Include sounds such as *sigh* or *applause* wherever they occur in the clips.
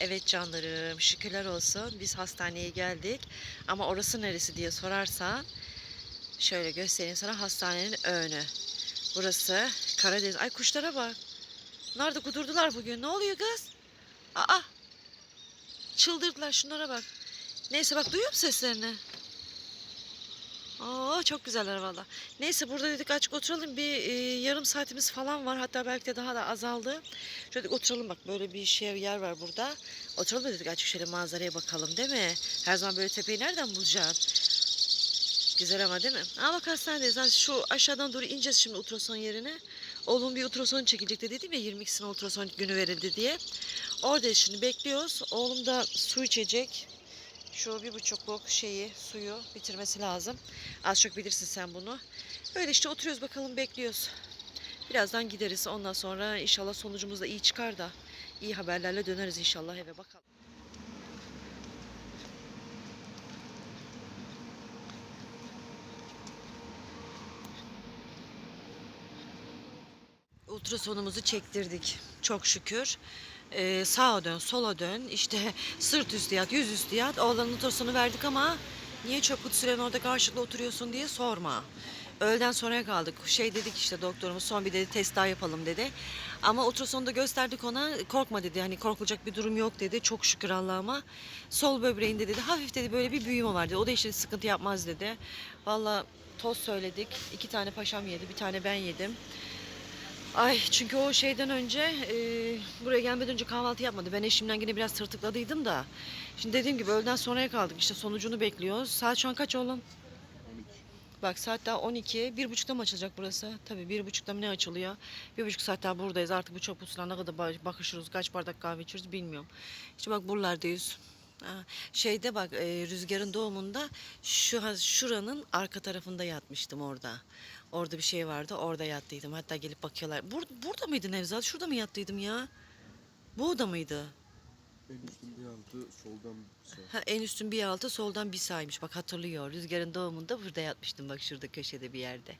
Evet canlarım şükürler olsun biz hastaneye geldik. Ama orası neresi diye sorarsan şöyle göstereyim sana hastanenin önü. Burası Karadeniz. Ay kuşlara bak. Da kudurdular bugün. Ne oluyor kız? Aa. Çıldırdılar şunlara bak. Neyse bak duyuyor musun seslerini? Aa çok güzeller valla. Neyse burada dedik açık oturalım. Bir e, yarım saatimiz falan var. Hatta belki de daha da azaldı. Şöyle dedik oturalım bak böyle bir şey yer var burada. Oturalım dedik açık şöyle manzaraya bakalım değil mi? Her zaman böyle tepeyi nereden bulacaksın? Güzel ama değil mi? Aa bak hastanedeyiz. Ha, şu aşağıdan doğru ineceğiz şimdi ultrason yerine. Oğlum bir ultrason çekilecek de dedim ya 22'sine ultrason günü verildi diye. Orada şimdi bekliyoruz. Oğlum da su içecek. Şu bir buçukluk şeyi, suyu bitirmesi lazım. Az çok bilirsin sen bunu. Öyle işte oturuyoruz bakalım bekliyoruz. Birazdan gideriz. Ondan sonra inşallah sonucumuz da iyi çıkar da iyi haberlerle döneriz inşallah eve bakalım. Ultrasonumuzu çektirdik. Çok şükür. Ee, sağa dön, sola dön. İşte *laughs* sırt üstü yat, yüz üstü yat. Oğlanın ultrasonu verdik ama niye çöp kutusunun orada karşılıklı oturuyorsun diye sorma. Öğleden sonra kaldık. Şey dedik işte doktorumuz son bir dedi test daha yapalım dedi. Ama ultrasonda gösterdik ona korkma dedi. Hani korkulacak bir durum yok dedi. Çok şükür Allah'ıma. Sol böbreğinde dedi hafif dedi böyle bir büyüme var dedi. O da işte sıkıntı yapmaz dedi. Valla toz söyledik. İki tane paşam yedi. Bir tane ben yedim. Ay çünkü o şeyden önce e, buraya gelmeden önce kahvaltı yapmadı. Ben eşimden yine biraz tırtıkladıydım da. Şimdi dediğim gibi öğleden sonraya kaldık. İşte sonucunu bekliyoruz. Saat şu an kaç oğlum? Bak saat daha 12. Bir buçukta mı açılacak burası? Tabii bir buçukta mı ne açılıyor? Bir buçuk saat daha buradayız. Artık bu çöp kutusuna ne kadar ba- bakışırız, kaç bardak kahve içiyoruz bilmiyorum. İşte bak buralardayız. Ha, Şeyde bak e, rüzgarın doğumunda şu şuranın arka tarafında yatmıştım orada. Orada bir şey vardı. Orada yattıydım. Hatta gelip bakıyorlar. Bur burada mıydı Nevzat? Şurada mı yattıydım ya? Bu oda mıydı? En üstün bir altı soldan bir sağ. Ha, en üstün bir altı soldan bir saymış. Bak hatırlıyor. Rüzgarın doğumunda burada yatmıştım. Bak şurada köşede bir yerde.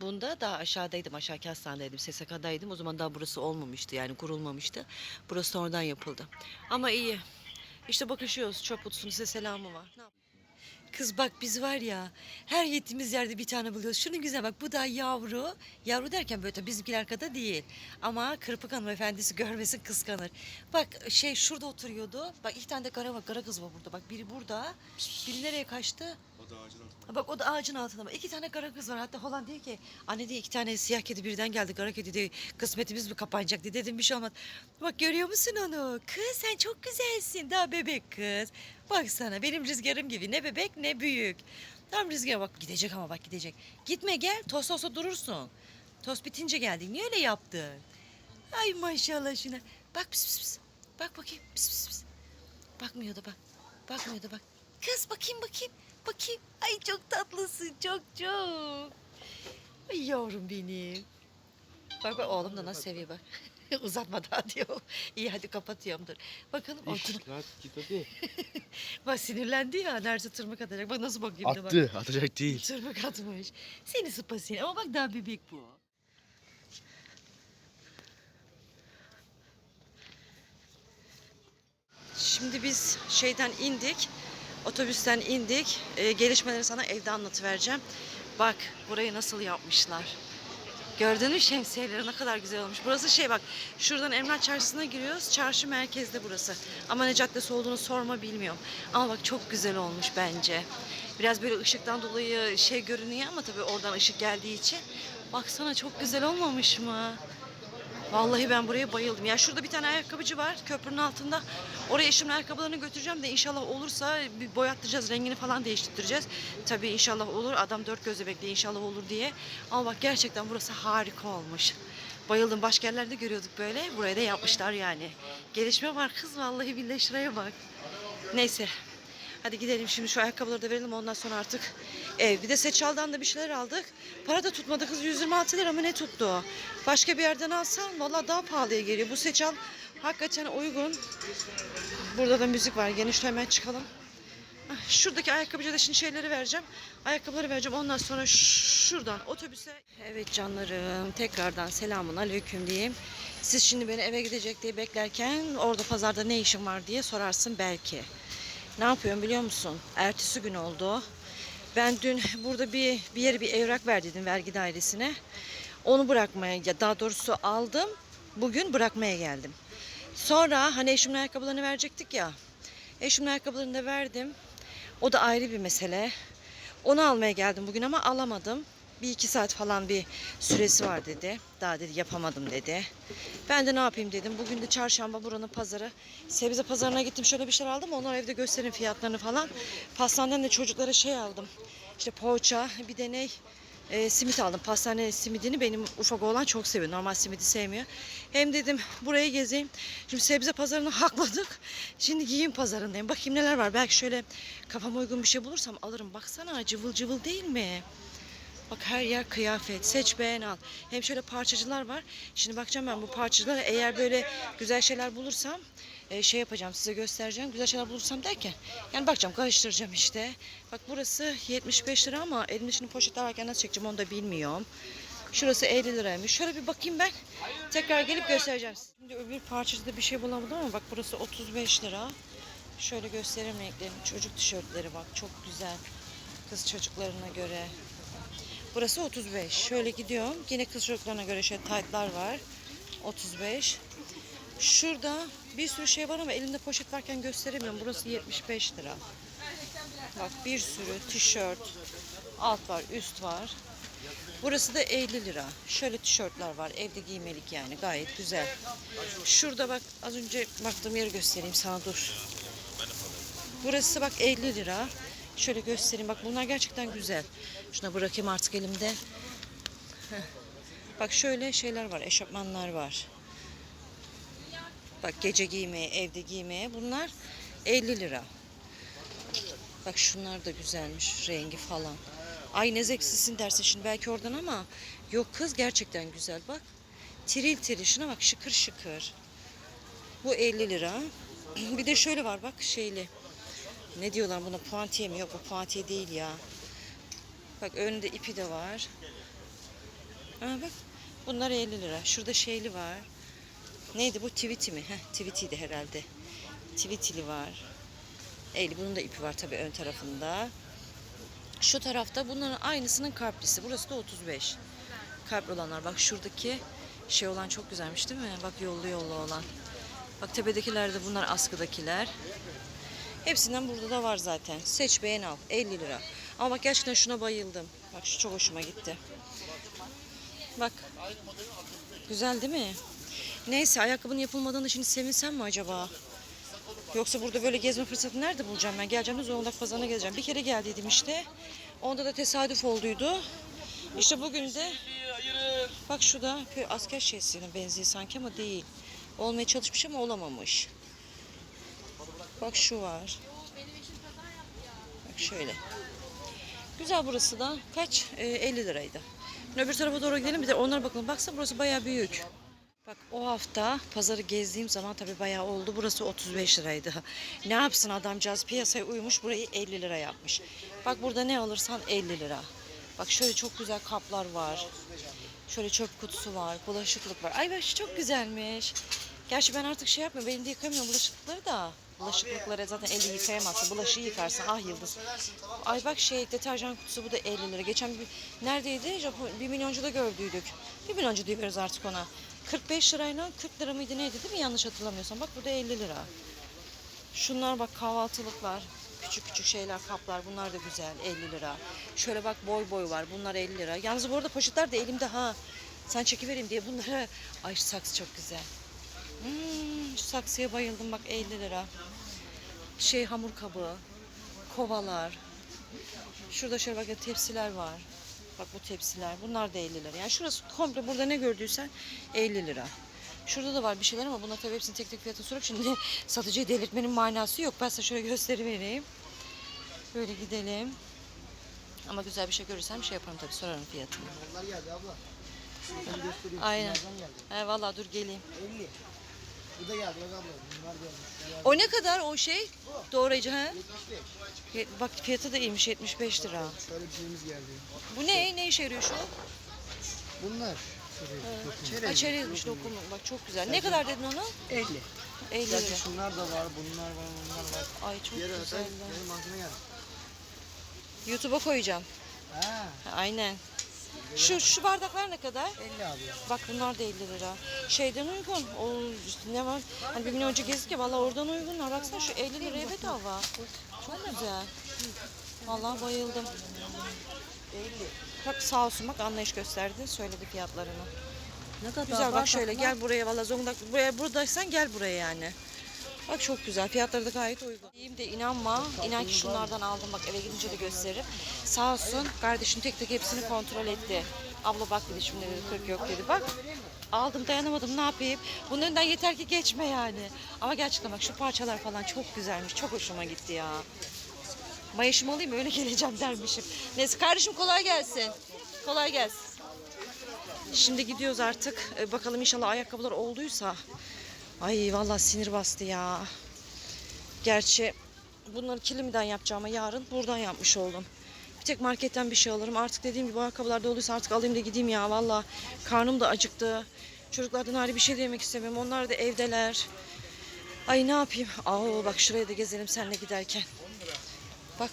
Bunda daha aşağıdaydım. Aşağıki hastanedeydim. SSK'daydım. O zaman daha burası olmamıştı. Yani kurulmamıştı. Burası sonradan yapıldı. Ama iyi. İşte bakışıyoruz. Çöp kutusunun size selamı var. Ne yap- Kız bak biz var ya her gittiğimiz yerde bir tane buluyoruz. Şunun güzel bak bu da yavru. Yavru derken böyle tabii bizimkiler arkada değil. Ama Kırpık hanımefendisi *laughs* görmesin kıskanır. Bak şey şurada oturuyordu. Bak iki tane de kara bak kara kız var burada. Bak biri burada. Biri nereye kaçtı? O da ağacın altında. Bak o da ağacın altında. Bak iki tane kara kız var. Hatta Holan diyor ki anne diye iki tane siyah kedi birden geldi. Kara kedi diye kısmetimiz mi kapanacak diye dedim bir şey olmadı. Bak görüyor musun onu? Kız sen çok güzelsin. Daha bebek kız. Baksana benim rüzgarım gibi. Ne bebek ne büyük. Tam rüzgar bak gidecek ama bak gidecek. Gitme gel. Tost olsa durursun. Tost bitince geldin. Niye öyle yaptın? Ay maşallah şuna. Bak pis pis pis. Bak bakayım pis pis pis. Bakmıyor da bak. Bakmıyor da bak. Kız bakayım bakayım. Bakayım. Ay çok tatlısın çok çok. Ay yavrum benim. Bak bak oğlum da nasıl seviyor bak. *laughs* Uzatma daha diyor. İyi hadi kapatıyorum dur. Bakalım. İş rahat git hadi. *laughs* Bak sinirlendi ya. Nerede tırmık atacak. Bak nasıl bakayım da bak. Attı. Atacak değil. *laughs* Tırmık atmış. Seni sıpa seni. Ama bak daha bebek bu. Şimdi biz şeyden indik. Otobüsten indik. Ee, gelişmeleri sana evde anlatıvereceğim. Bak burayı nasıl yapmışlar. Gördün mü şemsiyeleri ne kadar güzel olmuş. Burası şey bak şuradan Emlak Çarşısı'na giriyoruz. Çarşı merkezde burası. Ama ne caddesi olduğunu sorma bilmiyorum. Ama bak çok güzel olmuş bence. Biraz böyle ışıktan dolayı şey görünüyor ama tabii oradan ışık geldiği için. Baksana çok güzel olmamış mı? Vallahi ben buraya bayıldım. Ya şurada bir tane ayakkabıcı var köprünün altında. Oraya eşimin ayakkabılarını götüreceğim de inşallah olursa bir boyattıracağız, rengini falan değiştireceğiz. Tabii inşallah olur. Adam dört gözle bekliyor inşallah olur diye. Ama bak gerçekten burası harika olmuş. Bayıldım. Başka yerlerde görüyorduk böyle. Buraya da yapmışlar yani. Gelişme var kız vallahi billahi şuraya bak. Neyse. Hadi gidelim şimdi şu ayakkabıları da verelim ondan sonra artık ev. Bir de Seçal'dan da bir şeyler aldık. Para da tutmadı kız 126 lira mı ne tuttu? Başka bir yerden alsam valla daha pahalıya geliyor. Bu Seçal hakikaten uygun. Burada da müzik var. Gene şu hemen çıkalım. Ah, Şuradaki ayakkabıcıda şimdi şeyleri vereceğim. Ayakkabıları vereceğim. Ondan sonra şuradan otobüse. Evet canlarım. Tekrardan selamun aleyküm diyeyim. Siz şimdi beni eve gidecek diye beklerken orada pazarda ne işin var diye sorarsın belki. Ne yapıyorum biliyor musun? Ertesi gün oldu. Ben dün burada bir bir yere bir evrak verdiydim vergi dairesine. Onu bırakmaya ya daha doğrusu aldım. Bugün bırakmaya geldim. Sonra hani eşimin ayakkabılarını verecektik ya. Eşimin ayakkabılarını da verdim. O da ayrı bir mesele. Onu almaya geldim bugün ama alamadım. Bir iki saat falan bir süresi var dedi. Daha dedi yapamadım dedi. Ben de ne yapayım dedim. Bugün de çarşamba buranın pazarı. Sebze pazarına gittim şöyle bir şeyler aldım. Onlar evde gösterin fiyatlarını falan. Pastaneden de çocuklara şey aldım. İşte poğaça bir de ne e, simit aldım. Pastane simidini benim ufak oğlan çok seviyor. Normal simidi sevmiyor. Hem dedim buraya gezeyim. Şimdi sebze pazarını *laughs* hakladık. Şimdi giyim pazarındayım. Bakayım neler var. Belki şöyle kafama uygun bir şey bulursam alırım. Baksana cıvıl cıvıl değil mi? Bak her yer kıyafet. Seç beğen al. Hem şöyle parçacılar var. Şimdi bakacağım ben bu parçacılara eğer böyle güzel şeyler bulursam e, şey yapacağım size göstereceğim. Güzel şeyler bulursam derken yani bakacağım karıştıracağım işte. Bak burası 75 lira ama elimde şimdi poşetler varken nasıl çekeceğim onu da bilmiyorum. Şurası 50 liraymış. Şöyle bir bakayım ben. Tekrar gelip göstereceğim. Şimdi öbür parçacıda bir şey bulamadım ama bak burası 35 lira. Şöyle göstereyim renklerini. Çocuk tişörtleri bak çok güzel. Kız çocuklarına göre. Burası 35. Şöyle gidiyorum. Yine kız çocuklarına göre şey taytlar var. 35. Şurada bir sürü şey var ama elimde poşet varken gösteremiyorum. Burası 75 lira. Bak bir sürü tişört. Alt var, üst var. Burası da 50 lira. Şöyle tişörtler var. Evde giymelik yani. Gayet güzel. Şurada bak az önce baktığım yeri göstereyim sana dur. Burası bak 50 lira. Şöyle göstereyim. Bak bunlar gerçekten güzel. Şuna bırakayım artık elimde. Bak şöyle şeyler var. Eşofmanlar var. Bak gece giymeye, evde giymeye. Bunlar 50 lira. Bak şunlar da güzelmiş. Rengi falan. Ay ne zevksizsin dersin şimdi belki oradan ama yok kız gerçekten güzel bak. Tiril tiril şuna bak şıkır şıkır. Bu 50 lira. *clears throat* Bir de şöyle var bak şeyli. Ne diyorlar buna puantiye mi? Yok bu puantiye değil ya. Bak önünde ipi de var. Ha bak bunlar 50 lira. Şurada şeyli var. Neydi bu? Tweety mi? Heh, Tweety'di herhalde. Tweety'li var. 50. Bunun da ipi var tabii ön tarafında. Şu tarafta bunların aynısının karplisi. Burası da 35. Kalpli olanlar. Bak şuradaki şey olan çok güzelmiş değil mi? Bak yollu yollu olan. Bak tepedekiler de bunlar askıdakiler. Hepsinden burada da var zaten. Seç beğen al. 50 lira. Ama bak gerçekten şuna bayıldım. Bak şu çok hoşuma gitti. Bak. Güzel değil mi? Neyse ayakkabının yapılmadığını şimdi sevinsem mi acaba? Yoksa burada böyle gezme fırsatı nerede bulacağım ben? Geleceğim de Zonguldak pazarına geleceğim. Bir kere geldiydim işte. Onda da tesadüf olduydu. İşte bugün de bak şu da asker şeysine benziyor sanki ama değil. Olmaya çalışmış ama olamamış. Bak şu var. Bak şöyle. Güzel burası da. Kaç? Ee, 50 liraydı. Şimdi öbür tarafa doğru gidelim bir de onlara bakalım. Baksa burası bayağı büyük. Bak o hafta pazarı gezdiğim zaman tabii bayağı oldu. Burası 35 liraydı. *laughs* Ne yapsın adamcağız piyasaya uymuş burayı 50 lira yapmış. Bak burada ne alırsan 50 lira. Bak şöyle çok güzel kaplar var. Şöyle çöp kutusu var. Bulaşıklık var. Ay bak çok güzelmiş. Gerçi ben artık şey yapmıyorum. Elinde yıkamıyorum bulaşıklıkları da. Bulaşıklıkları zaten eli yıkayamazsın. Bulaşığı yıkarsın. Ah yıldız. Ay bak şey deterjan kutusu bu da 50 lira. Geçen bir neredeydi? Japon, bir milyoncuda gördüydük. Bir milyoncu diyoruz artık ona. 45 lirayla 40 lira mıydı neydi değil mi? Yanlış hatırlamıyorsam. Bak bu da 50 lira. Şunlar bak kahvaltılıklar. Küçük küçük şeyler, kaplar. Bunlar da güzel. 50 lira. Şöyle bak boy boy var. Bunlar 50 lira. Yalnız bu arada poşetler de elimde ha. Sen çekivereyim diye bunlara. Ay saksı çok güzel. Hmm, şu saksıya bayıldım bak 50 lira. Şey hamur kabı. Kovalar. Şurada şöyle bak tepsiler var. Bak bu tepsiler. Bunlar da 50 lira. Yani şurası komple burada ne gördüysen 50 lira. Şurada da var bir şeyler ama bunlar tabii hepsini tek tek fiyatı sorup şimdi *laughs* satıcıyı delirtmenin manası yok. Ben size şöyle gösterivereyim. Böyle gidelim. Ama güzel bir şey görürsem şey yaparım tabii sorarım fiyatını. Onlar geldi abla. Aynen. He vallahi dur geleyim. 50. Bu da geldi bak abla. Bunlar gelmiş. O ne kadar o şey? Doğrayıcı ha? 75. Ye- Bak fiyatı da iyiymiş 75 lira. Şöyle bir şeyimiz geldi. Bu ne? Ne işe yarıyor şu? Bunlar. Çerez. Ha, çerezmiş. Bak çok güzel. Ne kadar dedin onu? 50. 50 Gerçi lira. şunlar da var, bunlar var, bunlar var. Ay çok Geri güzel. benim aklıma geldi. YouTube'a koyacağım. Ha, Ha, Aynen. Şu şu bardaklar ne kadar? 50 abi. Bak bunlar da 50 lira. Şeyden uygun. O ne var? Hani bir gün önce gezdik ya valla oradan uygunlar. Baksana şu 50 liraya bedava. Çok güzel. Vallahi bayıldım. 50. Bak sağ olsun bak anlayış gösterdi. Söyledi fiyatlarını. Ne kadar Güzel bak şöyle gel buraya valla Zonguldak buraya buradaysan gel buraya yani. Bak çok güzel. Fiyatları da gayet uygun. İyiyim de inanma. İnan ki şunlardan aldım. Bak eve gidince de gösteririm. Sağ olsun kardeşim tek tek hepsini kontrol etti. Abla bak dedi şimdi dedi 40 yok dedi. Bak aldım dayanamadım ne yapayım. Bunun önünden yeter ki geçme yani. Ama gerçekten bak şu parçalar falan çok güzelmiş. Çok hoşuma gitti ya. Mayışım olayım öyle *laughs* geleceğim dermişim. Neyse kardeşim kolay gelsin. Kolay gelsin. Şimdi gidiyoruz artık. Ee, bakalım inşallah ayakkabılar olduysa. Ay vallahi sinir bastı ya. Gerçi bunları kilimden yapacağıma yarın buradan yapmış oldum. Bir tek marketten bir şey alırım. Artık dediğim gibi ayakkabılar da olduysa artık alayım da gideyim ya. Vallahi karnım da acıktı. Çocuklardan ayrı bir şey de yemek istemiyorum. Onlar da evdeler. Ay ne yapayım? Aa bak şuraya da gezelim seninle giderken. Bak.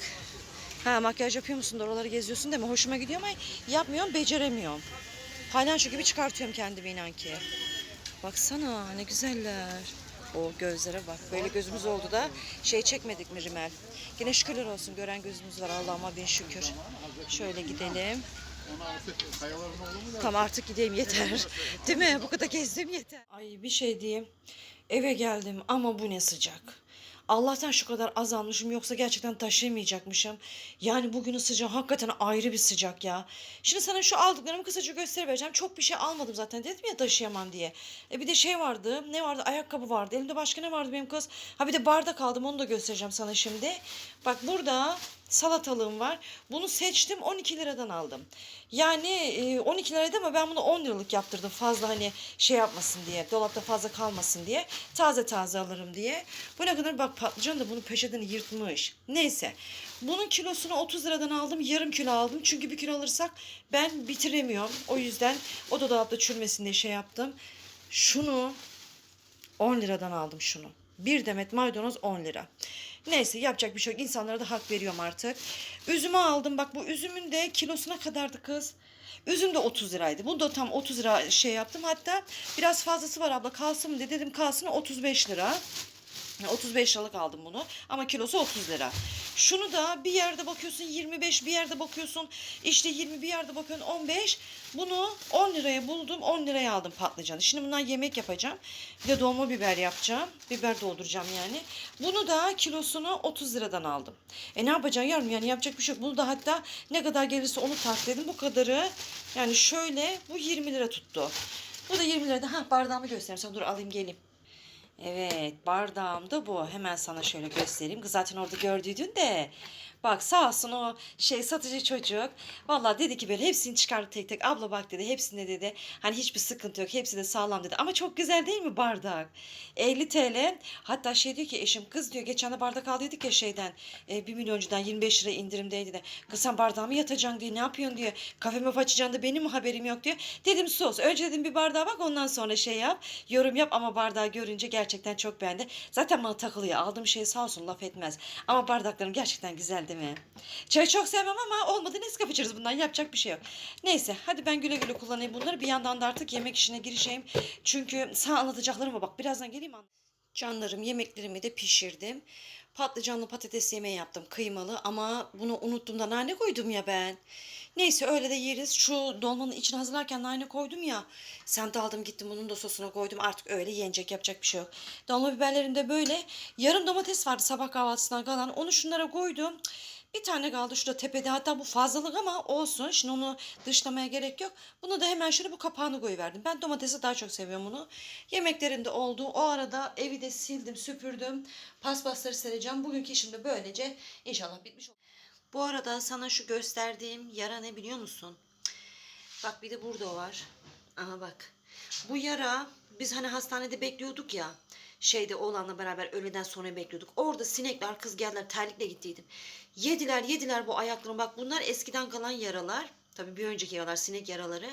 Ha makyaj yapıyor musun oraları geziyorsun değil mi? Hoşuma gidiyor ama yapmıyorum, beceremiyorum. Palyaço gibi çıkartıyorum kendimi inan ki. Baksana ne güzeller. O gözlere bak. Böyle gözümüz oldu da şey çekmedik mi rimel? Yine şükürler olsun gören gözümüz var Allah'ıma bin şükür. Şöyle gidelim. Tamam artık gideyim yeter. Değil mi? Bu kadar gezdim yeter. Ay bir şey diyeyim. Eve geldim ama bu ne sıcak. Allah'tan şu kadar azalmışım yoksa gerçekten taşıyamayacakmışım. Yani bugünün sıcağı hakikaten ayrı bir sıcak ya. Şimdi sana şu aldıklarımı kısaca göstereceğim. Çok bir şey almadım zaten dedim ya taşıyamam diye. E bir de şey vardı. Ne vardı? Ayakkabı vardı. Elimde başka ne vardı benim kız? Ha bir de bardak aldım onu da göstereceğim sana şimdi. Bak burada salatalığım var. Bunu seçtim 12 liradan aldım. Yani e, 12 liraydı ama ben bunu 10 liralık yaptırdım. Fazla hani şey yapmasın diye. Dolapta fazla kalmasın diye. Taze taze alırım diye. Bu ne kadar bak patlıcan da bunun peşetini yırtmış. Neyse. Bunun kilosunu 30 liradan aldım. Yarım kilo aldım. Çünkü bir kilo alırsak ben bitiremiyorum. O yüzden o da dolapta çürümesin diye şey yaptım. Şunu 10 liradan aldım şunu. Bir demet maydanoz 10 lira. Neyse yapacak bir şey yok. İnsanlara da hak veriyorum artık. Üzümü aldım. Bak bu üzümün de kilosuna kadardı kız. Üzüm de 30 liraydı. Bunu da tam 30 lira şey yaptım. Hatta biraz fazlası var abla kalsın mı diye dedim kalsın 35 lira. 35 liralık aldım bunu ama kilosu 30 lira. Şunu da bir yerde bakıyorsun 25 bir yerde bakıyorsun işte 20 bir yerde bakıyorsun 15. Bunu 10 liraya buldum 10 liraya aldım patlıcanı. Şimdi bundan yemek yapacağım. Bir de dolma biber yapacağım. Biber dolduracağım yani. Bunu da kilosunu 30 liradan aldım. E ne yapacağım yarım yani yapacak bir şey yok. Bunu da hatta ne kadar gelirse onu tart dedim. Bu kadarı yani şöyle bu 20 lira tuttu. Bu da 20 lirada. Ha bardağımı göstereyim. Sana dur alayım geleyim. Evet bardağım da bu. Hemen sana şöyle göstereyim. Zaten orada gördüydün de. Bak sağ olsun o şey satıcı çocuk. Vallahi dedi ki böyle hepsini çıkardı tek tek. Abla bak dedi hepsinde dedi. Hani hiçbir sıkıntı yok. Hepsi de sağlam dedi. Ama çok güzel değil mi bardak? 50 TL. Hatta şey diyor ki eşim kız diyor geçen de bardak aldıydık ya şeyden. E, 1 milyoncudan 25 lira indirimdeydi de. Kız sen bardağımı yatacaksın diye ne yapıyorsun diyor. Kafeme açacaksın da benim mi haberim yok diyor. Dedim sus. Önce dedim bir bardağa bak ondan sonra şey yap. Yorum yap ama bardağı görünce gerçekten çok beğendi. Zaten bana takılıyor. Aldığım şey sağ olsun laf etmez. Ama bardaklarım gerçekten güzel değil mi? Çay çok sevmem ama olmadı Nescafe içeriz bundan yapacak bir şey yok. Neyse hadi ben güle güle kullanayım bunları. Bir yandan da artık yemek işine girişeyim. Çünkü sana anlatacaklarım var. Bak birazdan geleyim an. Canlarım yemeklerimi de pişirdim. Patlıcanlı patates yemeği yaptım kıymalı ama bunu unuttum da nane koydum ya ben. Neyse öyle de yeriz. Şu dolmanın içine hazırlarken nane koydum ya. Sen de aldım gittim bunun da sosuna koydum. Artık öyle yenecek yapacak bir şey yok. Dolma biberlerim de böyle. Yarım domates vardı sabah kahvaltısından kalan. Onu şunlara koydum. Bir tane kaldı şurada tepede hatta bu fazlalık ama olsun. Şimdi onu dışlamaya gerek yok. Bunu da hemen şöyle bu kapağını koyuverdim. Ben domatesi daha çok seviyorum bunu. Yemeklerin de oldu. O arada evi de sildim süpürdüm. Paspasları sereceğim. Bugünkü işim de böylece inşallah bitmiş olur. Bu arada sana şu gösterdiğim yara ne biliyor musun? Bak bir de burada var. Aha bak. Bu yara biz hani hastanede bekliyorduk ya. Şeyde oğlanla beraber öğleden sonra bekliyorduk. Orada sinekler kız geldiler terlikle gittiydim. Yediler yediler bu ayaklarımı. Bak bunlar eskiden kalan yaralar. Tabii bir önceki yaralar sinek yaraları.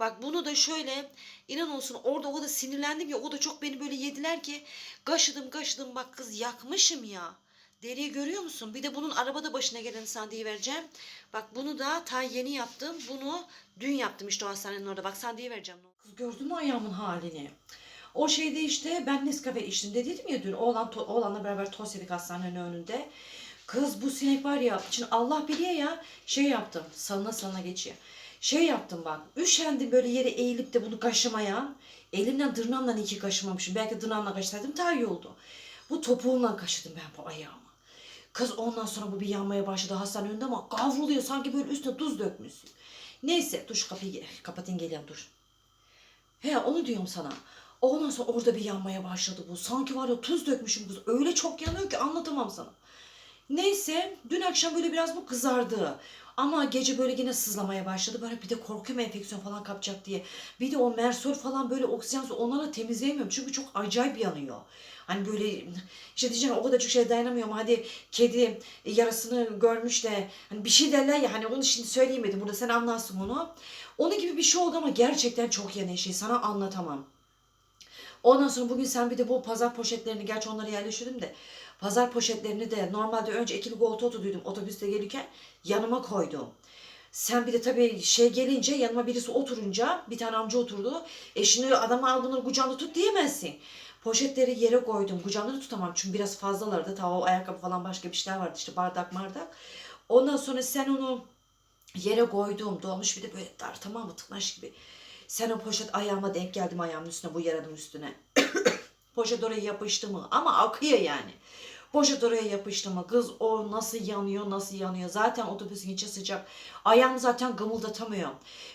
Bak bunu da şöyle inan olsun orada o da sinirlendim ya o da çok beni böyle yediler ki kaşıdım kaşıdım bak kız yakmışım ya. Deriyi görüyor musun? Bir de bunun arabada başına gelen sandiyi vereceğim. Bak bunu da ta yeni yaptım. Bunu dün yaptım işte o hastanenin orada. Bak sandiyi vereceğim. Kız gördün mü ayağımın halini? O şeyde işte ben Nescafe içtim dediydim ya dün. Oğlan, to- oğlanla beraber tost yedik hastanenin önünde. Kız bu sinek var ya. Şimdi Allah biliyor ya şey yaptım. Salına salına geçiyor. Şey yaptım bak. Üşendim böyle yere eğilip de bunu kaşımaya. Elimle tırnağımla iki kaşımamışım. Belki tırnağımla kaşısaydım daha iyi oldu. Bu topuğumla kaşıdım ben bu ayağımı. Kız ondan sonra bu bir yanmaya başladı hastane önünde ama kavruluyor sanki böyle üstüne tuz dökmüşsün. Neyse dur şu kapıyı ge- kapatayım geleyim dur. He onu diyorum sana. Ondan sonra orada bir yanmaya başladı bu. Sanki var ya tuz dökmüşüm kız. Öyle çok yanıyor ki anlatamam sana. Neyse dün akşam böyle biraz bu kızardı. Ama gece böyle yine sızlamaya başladı. Böyle bir de korkuyorum enfeksiyon falan kapacak diye. Bir de o mersol falan böyle oksijen su onları temizleyemiyorum. Çünkü çok acayip yanıyor. Hani böyle işte diyeceğim o kadar çok şey dayanamıyorum. Hadi kedi yarasını görmüş de hani bir şey derler ya hani onu şimdi söyleyemedim burada sen anlarsın onu. Onun gibi bir şey oldu ama gerçekten çok yanıyor şey sana anlatamam. Ondan sonra bugün sen bir de bu pazar poşetlerini, gerçi onları yerleştirdim de pazar poşetlerini de normalde önce ikili koltuğa oturduydum otobüste gelirken yanıma koydum. Sen bir de tabii şey gelince yanıma birisi oturunca bir tane amca oturdu. E şimdi adama al bunları kucağında tut diyemezsin. Poşetleri yere koydum. Kucağımda da tutamam çünkü biraz fazlalardı. Ta o ayakkabı falan başka bir şeyler vardı işte bardak mardak. Ondan sonra sen onu yere koydum. Dolmuş bir de böyle dar tamam mı tıklaş gibi. Sen o poşet ayağıma denk geldim ayağımın üstüne bu yaranın üstüne. *coughs* Poşet oraya yapıştı mı? Ama akıyor yani. Poşet oraya yapıştı mı? Kız o nasıl yanıyor nasıl yanıyor. Zaten otobüsün içi sıcak. Ayağım zaten gımıldatamıyor.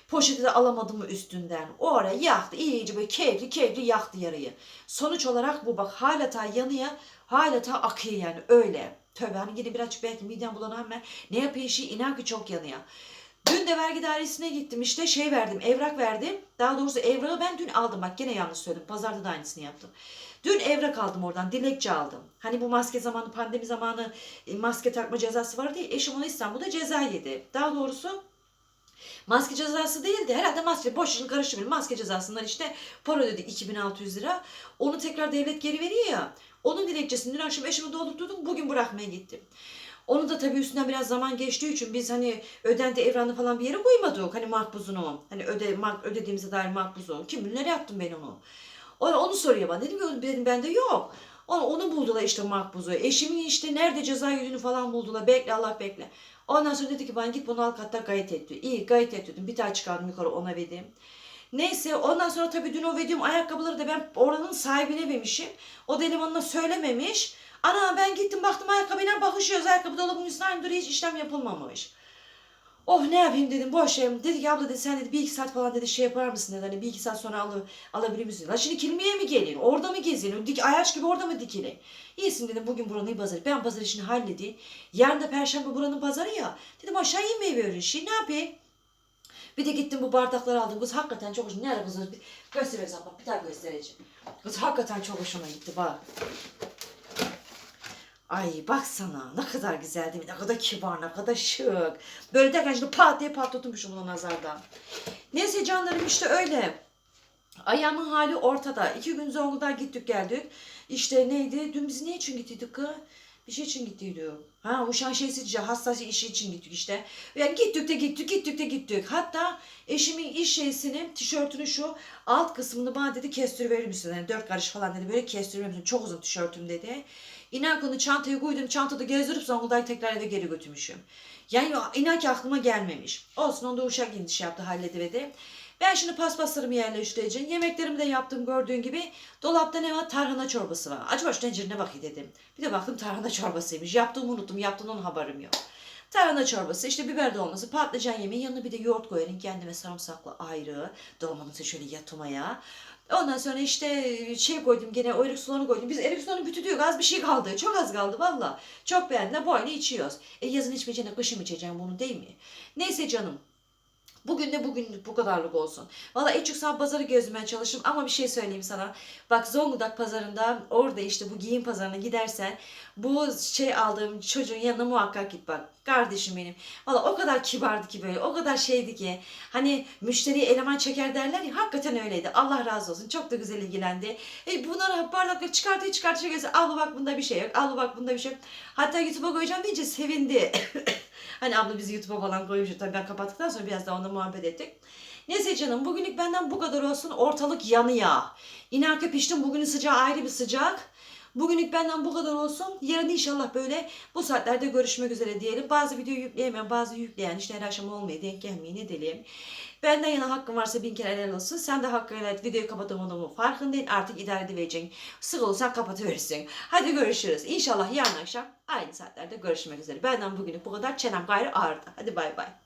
Poşeti de alamadım mı üstünden. O ara yaktı. iyice böyle keyifli keyifli yaktı yarayı. Sonuç olarak bu bak hala ta yanıyor. Hala ta akıyor yani öyle. Tövbe hani yine birazcık belki midem bulanır hemen. Ne yapayım şey inan ki çok yanıyor. Dün de vergi dairesine gittim işte şey verdim evrak verdim. Daha doğrusu evrağı ben dün aldım bak gene yanlış söyledim. Pazarda da aynısını yaptım. Dün evrak aldım oradan dilekçe aldım. Hani bu maske zamanı pandemi zamanı e, maske takma cezası vardı ya eşim onu İstanbul'da ceza yedi. Daha doğrusu maske cezası değildi. Herhalde maske boşluğunu karıştırmayın. Maske cezasından işte para ödedik 2600 lira. Onu tekrar devlet geri veriyor ya. Onun dilekçesini dün akşam eşime doldurdum. Bugün bırakmaya gittim. Onu da tabii üstünden biraz zaman geçtiği için biz hani ödenti evranı falan bir yere koymadık. Hani makbuzunu. Hani öde, mak, ödediğimize dair makbuzu. Kim bilir nereye yaptım ben onu. Onu, onu soruyor bana. Dedim ki benim bende yok. Onu, onu buldular işte makbuzu. Eşimin işte nerede ceza yediğini falan buldular. Bekle Allah bekle. Ondan sonra dedi ki bana git bunu al hatta gayet et diyor. İyi gayet et dedim. Bir tane çıkardım yukarı ona verdim. Neyse ondan sonra tabii dün o verdiğim ayakkabıları da ben oranın sahibine vermişim. O da elemanına söylememiş. Ana ben gittim baktım ayakkabıyla bakışıyoruz. Ayakkabı dolabının üstüne duruyor hiç işlem yapılmamış. Oh ne yapayım dedim boş ver. Dedi ki abla dedi sen dedi bir iki saat falan dedi şey yapar mısın dedi. Hani bir iki saat sonra al, alabilir misin? La şimdi kilmeye mi gelin? Orada mı gezin? Dik, ayaç gibi orada mı dikilin? İyisin dedim bugün buranın pazarı. Ben pazar işini halledeyim. Yarın da perşembe buranın pazarı ya. Dedim aşağı yemeği verin şey ne yapayım? Bir de gittim bu bardakları aldım. Kız hakikaten çok hoşuma. Nerede kızınız? Bir göstereceğim bak bir daha göstereceğim. Kız hakikaten çok hoşuma gitti bak. Ay baksana ne kadar güzel değil mi? Ne kadar kibar, ne kadar şık. Böyle derken şimdi pat diye patlatmışım buna nazardan. Neyse canlarım işte öyle. Ayağımın hali ortada. İki gün Zonguldak'a gittik geldik. İşte neydi? Dün biz ne için gittiydik kız? Bir şey için gittiydik. Ha uşan şeysi hastası işi için gittik işte. Yani gittik de gittik, gittik de gittik. Hatta eşimin iş şeysinin tişörtünü şu alt kısmını bana dedi kestiriverir misin? Yani dört karış falan dedi böyle kestiriverir misin? Çok uzun tişörtüm dedi. Onu çantaya koydum. Çantada gezdirip Zonguldak'a tekrar eve geri götürmüşüm. Yani inan ki aklıma gelmemiş. Olsun onu da uşak indi şey yaptı hallediverdi. Ben şimdi paspaslarımı yerleştireceğim. Yemeklerimi de yaptım gördüğün gibi. Dolapta ne var? Tarhana çorbası var. Acaba şu tencerene bakayım dedim. Bir de baktım tarhana çorbasıymış. Yaptığımı unuttum. Yaptığımdan haberim yok. Tarhana çorbası, işte biber dolması, patlıcan yemeği, yanına bir de yoğurt koyarım kendime sarımsaklı ayrı. Dolmanızı şöyle yatımaya. Ondan sonra işte şey koydum gene erik sularını koydum. Biz erik sularını bütü az bir şey kaldı. Çok az kaldı valla. Çok beğendiler. Bu aynı içiyoruz. E yazın içmeyeceğine kışın içeceğim bunu değil mi? Neyse canım. Bugün de bugünlük bu kadarlık olsun. Valla Eçük Saat Pazarı gezmeye çalıştım ama bir şey söyleyeyim sana. Bak Zonguldak pazarında orada işte bu giyim pazarına gidersen bu şey aldığım çocuğun yanına muhakkak git bak. Kardeşim benim. Valla o kadar kibardı ki böyle. O kadar şeydi ki. Hani müşteriye eleman çeker derler ya. Hakikaten öyleydi. Allah razı olsun. Çok da güzel ilgilendi. E bunları bardakları çıkartıyor çıkartıyor. Abla bak bunda bir şey yok. Abla bak bunda bir şey yok. Hatta YouTube'a koyacağım deyince sevindi. *coughs* hani abla bizi YouTube'a falan koymuş. Tabii ben kapattıktan sonra biraz daha onunla muhabbet ettik. Neyse canım bugünlük benden bu kadar olsun. Ortalık yanıyor. Ki piştim. Bugünün sıcağı ayrı bir sıcak. Bugünlük benden bu kadar olsun. Yarın inşallah böyle bu saatlerde görüşmek üzere diyelim. Bazı video yükleyemeyen, bazı yükleyen işte her akşam olmaya denk gelmeyi ne diyelim. Benden yana hakkın varsa bin kere helal olsun. Sen de hakkıyla et. Videoyu kapatımadığımın farkındayım. Artık idare edeceksin. Sık olursan kapatıverirsin. Hadi görüşürüz. İnşallah yarın akşam aynı saatlerde görüşmek üzere. Benden bugünlük bu kadar. Çenem gayrı ağırdı. Hadi bay bay.